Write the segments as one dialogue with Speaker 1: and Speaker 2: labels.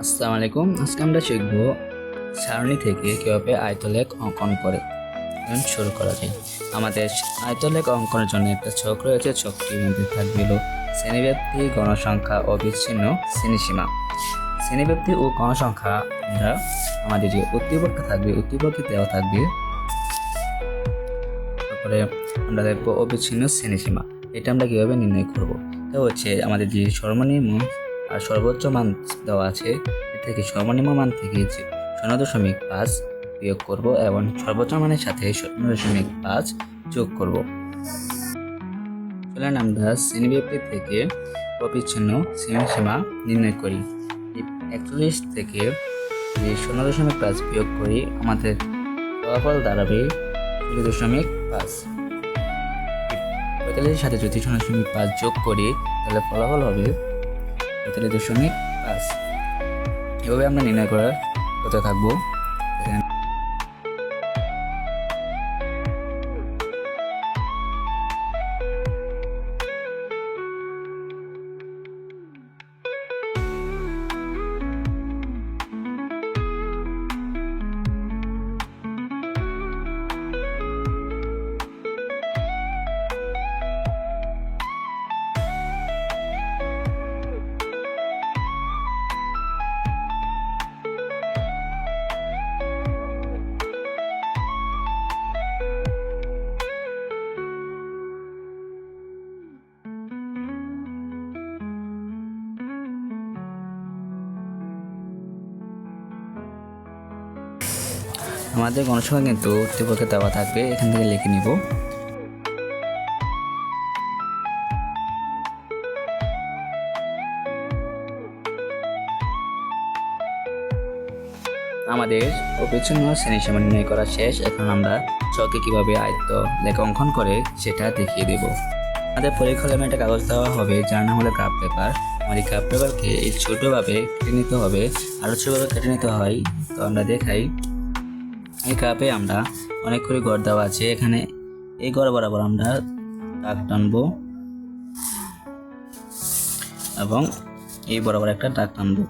Speaker 1: আসসালামু আলাইকুম। আজকে আমরা শিখব সারণী থেকে কীভাবে আয়তলেখ অঙ্কন করে শুরু করা যায়। আমাদের আয়তলেখ অঙ্কনের জন্য একটা ছক রয়েছে। ছকটির মধ্যে থাকবে শ্রেণীব্যাপ্তি গণসংখ্যা ও বিচ্ছিন্ন শ্রেণীসীমা। শ্রেণীব্যাপ্তি ও গণসংখ্যা আমরা আমাদের যে উত্তীপক্ষ থাকবে উত্তীবর্গে দেওয়া থাকবে। তারপরে আমরা দেখব অবিচ্ছিন্ন শ্রেণীসীমা। এটা আমরা কীভাবে নির্ণয় করব? তা হচ্ছে আমাদের যে সর্বনিম্ন আর সর্বোচ্চ মান দেওয়া আছে এর থেকে সর্বনিম্ন মান থেকে শূন্য দশমিক পাঁচ বিয়োগ করব এবং সর্বোচ্চ মানের সাথে শূন্য দশমিক পাঁচ যোগ করব। চলেন আমরা শ্রেণীব্যাপ্তি থেকে অবিচ্ছিন্ন সীমা নির্ণয় করি। একচল্লিশ থেকে শূন্য দশমিক পাঁচ বিয়োগ করি, আমাদের ফলাফল দাঁড়াবে শূন্য দশমিক পাঁচ। পঁয়তাল্লিশের সাথে যদি শূন্য দশমিক পাঁচ যোগ করি, তাহলে ফলাফল হবে পঁয়তাল্লিশ দশমিক পাঁচ এভাবে আমরা নির্ণয় করার কথা থাকব। আমাদের গণসংখ্যা কিন্তু উত্তীপক্ষে দেওয়া থাকবে, এখান থেকে লিখে নিব। আমাদের অবিচ্ছিন্ন শ্রেণীসীমা নির্ণয় করা শেষ, এখন আমরা চকে কীভাবে আয়ত্ত লেখা অঙ্কন করে সেটা দেখিয়ে দেব। আমাদের পরীক্ষা হলে একটা কাগজ দেওয়া হবে, যার নাম হলো গ্রাফ পেপার। আমাদের গ্রাফ পেপারকে এই ছোটোভাবে কেটে নিতে হবে। আরও ছোটোভাবে কেটে নিতে হয়, তো আমরা দেখাই। এই কাপে আমরা অনেক করে গড় দেওয়া আছে। এখানে এই গড় বরাবর আমরা দাগ টানবো এবং এই বরাবর একটা দাগ টানবো।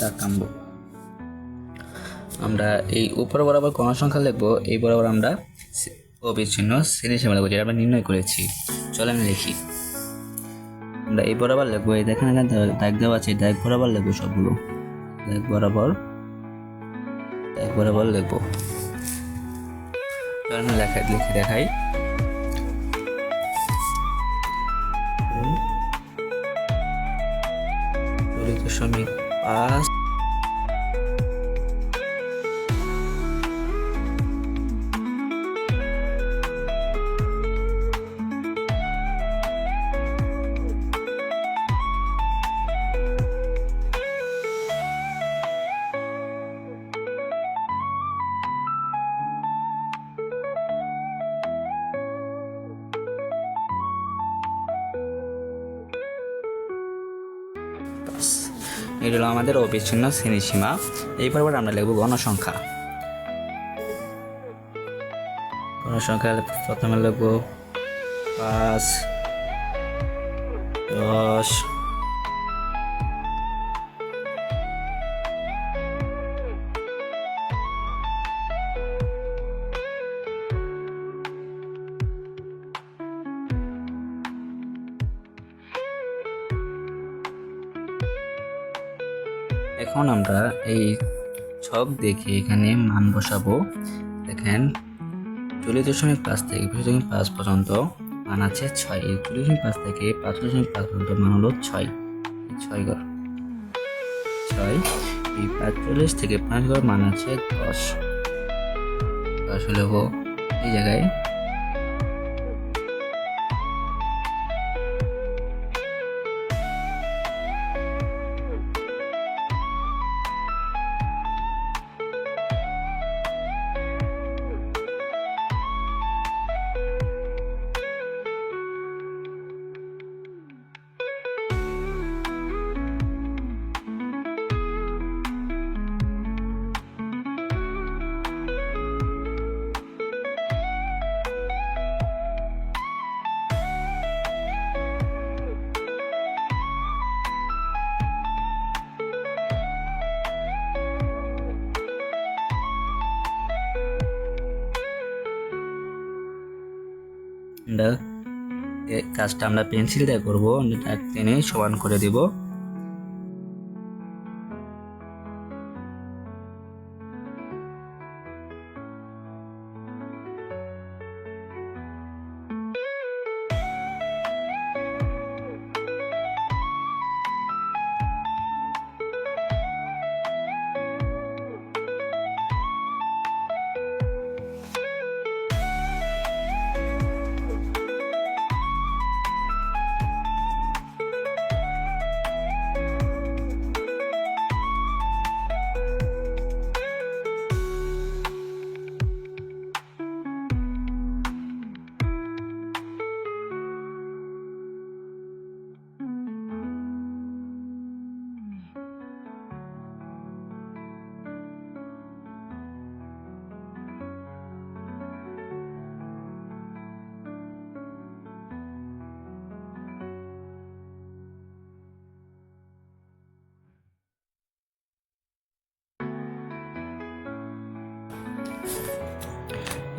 Speaker 1: দাগ টানবো। আমরা এই উপর বরাবর কোন সংখ্যা লিখব? এই বরাবর আমরা অবিচ্ছিন্ন শ্রেণীসীমা লিখব যেটা আমরা নির্ণয় করেছি। চলেন লিখি। আমরা এই বরাবর লিখব এই দেখেন এখানে দাগ দেওয়া আছে, দাগ বরাবর লিখব সবগুলো। দাগ বরাবর দাগ বরাবর লিখব লেখা লিখে দেখাই। দশমিক পাঁচ। এটা হলো আমাদের অবিচ্ছিন্ন শ্রেণীসীমা। এই পর্বে আমরা লিখব গণসংখ্যা। গণসংখ্যা প্রথমে লিখব পাঁচ, দশ এখন আমরা এই ছক দেখে এখানে মান বসাবো। দেখেন, চল্লিশ দশমিক পাঁচ থেকে বিশ দশমিক পাঁচ পর্যন্ত মান আছে ছয়। এই চল্লিশ দশমিক পাঁচ থেকে পাঁচ দশমিক পাঁচ পর্যন্ত মান হলো ছয়। ছয় ঘর। ছয়। এই পাঁচচল্লিশ থেকে পাঁচ ঘর মান আছে দশ। হো এই জায়গায় কাজটা আমরা পেন্সিল দিয়ে করব টেনে সমান করে দিব।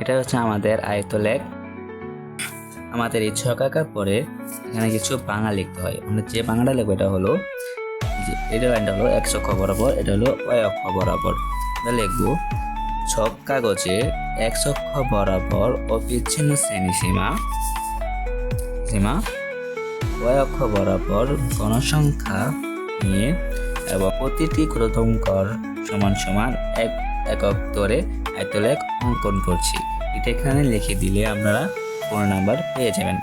Speaker 1: এটা হচ্ছে আমাদের আয়তলেখ আমাদের এই ছক আঁকার পরে এখানে কিছু বাংলা লিখতে হয়। আমরা যে বাংলাটা লিখব, এটা হলো এটা লাইনটা হলো এক অক্ষ বরাবর, এটা হলো ওয় অক্ষ বরাবর। আমরা লিখব, ছক কাগজে এক অক্ষ বরাবর অবিচ্ছিন্ন শ্রেণি সীমা সীমা ওয় অক্ষ বরাবর গণসংখ্যা নিয়ে এবং প্রতিটি ক্রোধঙ্কর সমান সমান এক, একক ধরে আয়তলেখ অঙ্কন করছি। এটা এখানে লিখে দিলে আপনারা ফোন নাম্বার পেয়ে যাবেন।